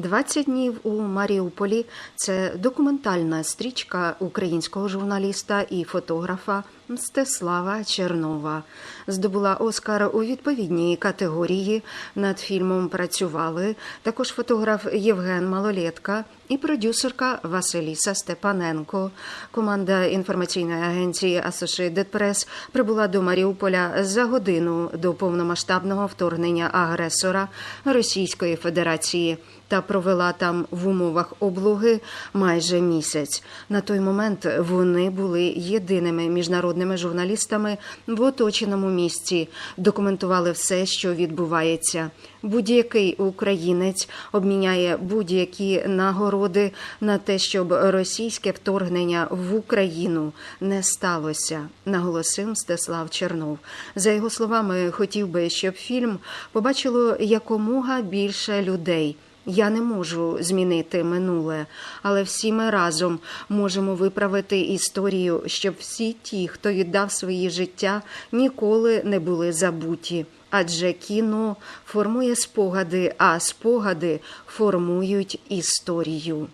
«20 днів у Маріуполі це документальна стрічка українського журналіста і фотографа Мстислава Чернова. Здобула Оскар у відповідній категорії. Над фільмом працювали також фотограф Євген Малолетка і продюсерка Василіса Степаненко. Команда інформаційної агенції Associated Press прибула до Маріуполя за годину до повномасштабного вторгнення агресора Російської Федерації та провела там в умовах облоги майже місяць. На той момент вони були єдиними міжнародними журналістами в оточеному місці, документували все, що відбувається. Будь-який українець обміняє будь-які нагороди на те, щоб російське вторгнення в Україну не сталося, наголосив Мстислав Чернов. За його словами, хотів би, щоб фільм побачило якомога більше людей. Я не можу змінити минуле, але всі ми разом можемо виправити історію, щоб всі ті, хто віддав свої життя, ніколи не були забуті. Адже кіно формує спогади, а спогади формують історію.